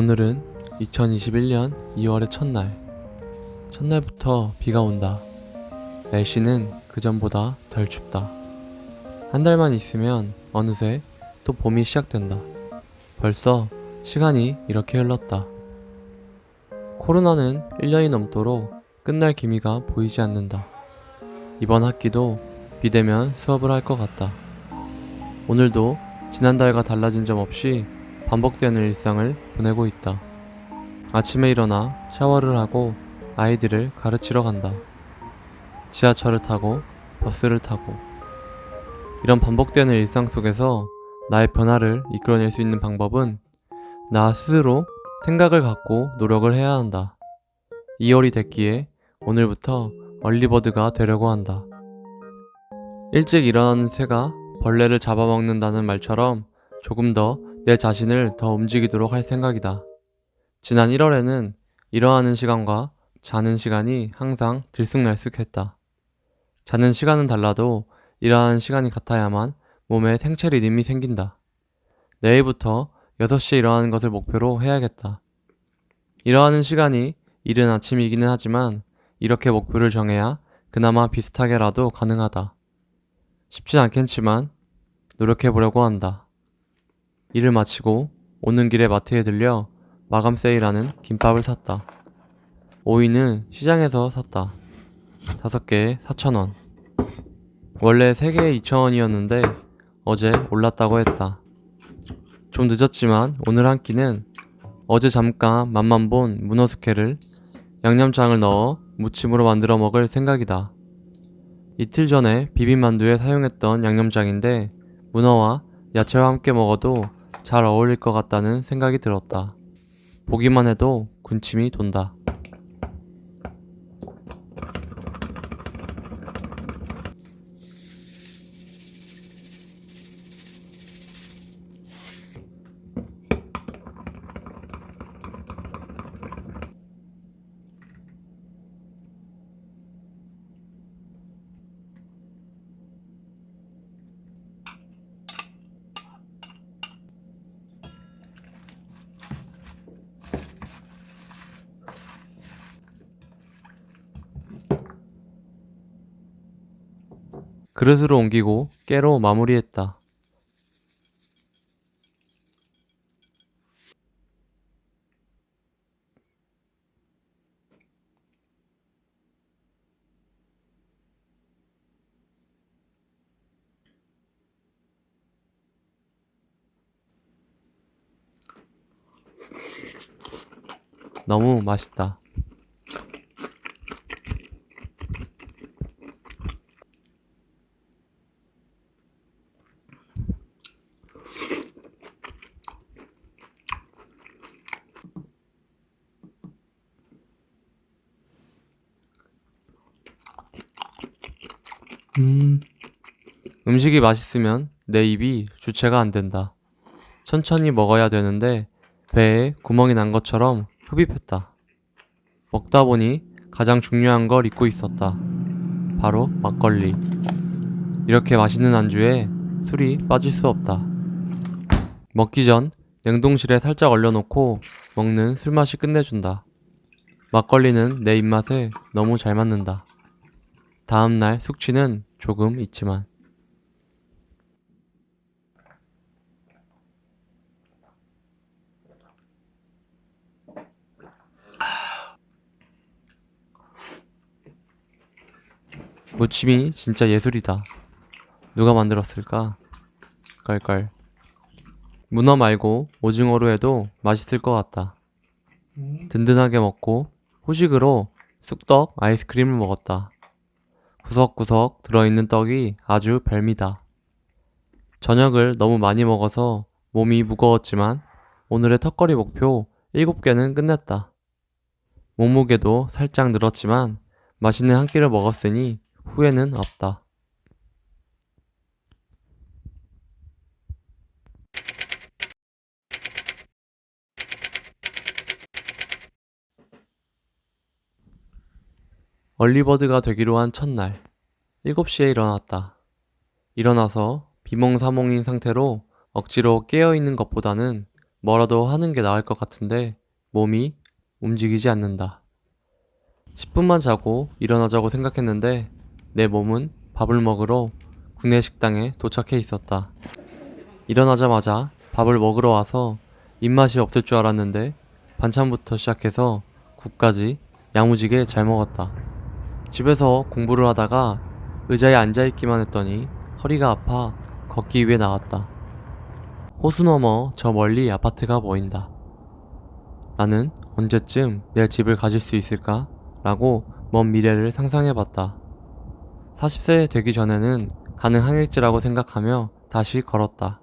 오늘은 2021년 2월의 첫날. 첫날부터 비가 온다. 날씨는 그전보다 덜 춥다. 한 달만 있으면 어느새 또 봄이 시작된다. 벌써 시간이 이렇게 흘렀다. 코로나는 1년이 넘도록 끝날 기미가 보이지 않는다. 이번 학기도 비대면 수업을 할 것 같다. 오늘도 지난달과 달라진 점 없이 반복되는 일상을 보내고 있다. 아침에 일어나 샤워를 하고 아이들을 가르치러 간다. 지하철을 타고 버스를 타고 이런 반복되는 일상 속에서 나의 변화를 이끌어낼 수 있는 방법은 나 스스로 생각을 갖고 노력을 해야 한다. 2월이 됐기에 오늘부터 얼리버드가 되려고 한다. 일찍 일어나는 새가 벌레를 잡아먹는다는 말처럼 조금 더 내 자신을 더 움직이도록 할 생각이다. 지난 1월에는 일어나는 시간과 자는 시간이 항상 들쑥날쑥했다. 자는 시간은 달라도 일어나는 시간이 같아야만 몸에 생체 리듬이 생긴다. 내일부터 6시에 일어나는 것을 목표로 해야겠다. 일어나는 시간이 이른 아침이기는 하지만 이렇게 목표를 정해야 그나마 비슷하게라도 가능하다. 쉽진 않겠지만 노력해보려고 한다. 일을 마치고 오는 길에 마트에 들려 마감 세일하는 김밥을 샀다. 오이는 시장에서 샀다. 다섯 개에 4,000원. 원래 세 개에 2,000원이었는데 어제 올랐다고 했다. 좀 늦었지만 오늘 한 끼는 어제 잠깐 맛만 본 문어 숙회를 양념장을 넣어 무침으로 만들어 먹을 생각이다. 이틀 전에 비빔만두에 사용했던 양념장인데 문어와 야채와 함께 먹어도 잘 어울릴 것 같다는 생각이 들었다. 보기만 해도 군침이 돈다. 그릇으로 옮기고 깨로 마무리했다. 너무 맛있다. 음, 음식이 맛있으면 내 입이 주체가 안 된다. 천천히 먹어야 되는데 배에 구멍이 난 것처럼 흡입했다. 먹다 보니 가장 중요한 걸 잊고 있었다. 바로 막걸리. 이렇게 맛있는 안주에 술이 빠질 수 없다. 먹기 전 냉동실에 살짝 얼려놓고 먹는 술 맛이 끝내준다. 막걸리는 내 입맛에 너무 잘 맞는다. 다음날 숙취는 조금 있지만 무침이 진짜 예술이다. 누가 만들었을까? 깔깔. 문어 말고 오징어로 해도 맛있을 것 같다. 든든하게 먹고 후식으로 쑥떡 아이스크림을 먹었다. 구석구석 들어있는 떡이 아주 별미다. 저녁을 너무 많이 먹어서 몸이 무거웠지만 오늘의 턱걸이 목표 7개는 끝냈다. 몸무게도 살짝 늘었지만 맛있는 한 끼를 먹었으니 후회는 없다. 얼리버드가 되기로 한 첫날, 7시에 일어났다. 일어나서 비몽사몽인 상태로 억지로 깨어있는 것보다는 뭐라도 하는 게 나을 것 같은데 몸이 움직이지 않는다. 10분만 자고 일어나자고 생각했는데 내 몸은 밥을 먹으러 국내 식당에 도착해 있었다. 일어나자마자 밥을 먹으러 와서 입맛이 없을 줄 알았는데 반찬부터 시작해서 국까지 야무지게 잘 먹었다. 집에서 공부를 하다가 의자에 앉아있기만 했더니 허리가 아파 걷기 위해 나왔다. 호수 너머 저 멀리 아파트가 보인다. 나는 언제쯤 내 집을 가질 수 있을까? 라고 먼 미래를 상상해봤다. 40세 되기 전에는 가능하겠지라고 생각하며 다시 걸었다.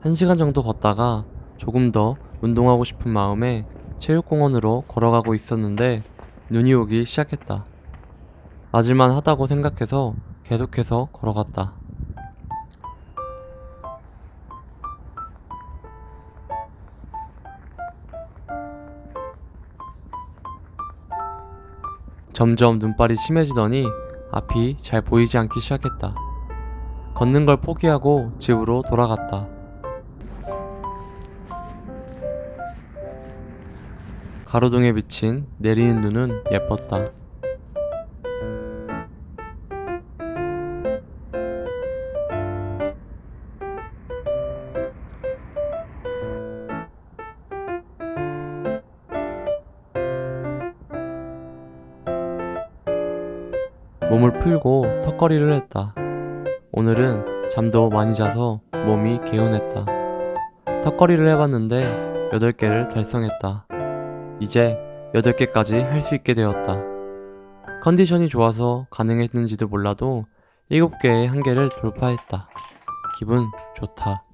한 시간 정도 걷다가 조금 더 운동하고 싶은 마음에 체육공원으로 걸어가고 있었는데 눈이 오기 시작했다. 맞을만 하다고 생각해서 계속해서 걸어갔다. 점점 눈발이 심해지더니 앞이 잘 보이지 않기 시작했다. 걷는 걸 포기하고 집으로 돌아갔다. 가로등에 비친 내리는 눈은 예뻤다. 몸을 풀고 턱걸이를 했다. 오늘은 잠도 많이 자서 몸이 개운했다. 턱걸이를 해봤는데 8개를 달성했다. 이제 8개까지 할 수 있게 되었다. 컨디션이 좋아서 가능했는지도 몰라도 7개의 한계를 돌파했다. 기분 좋다.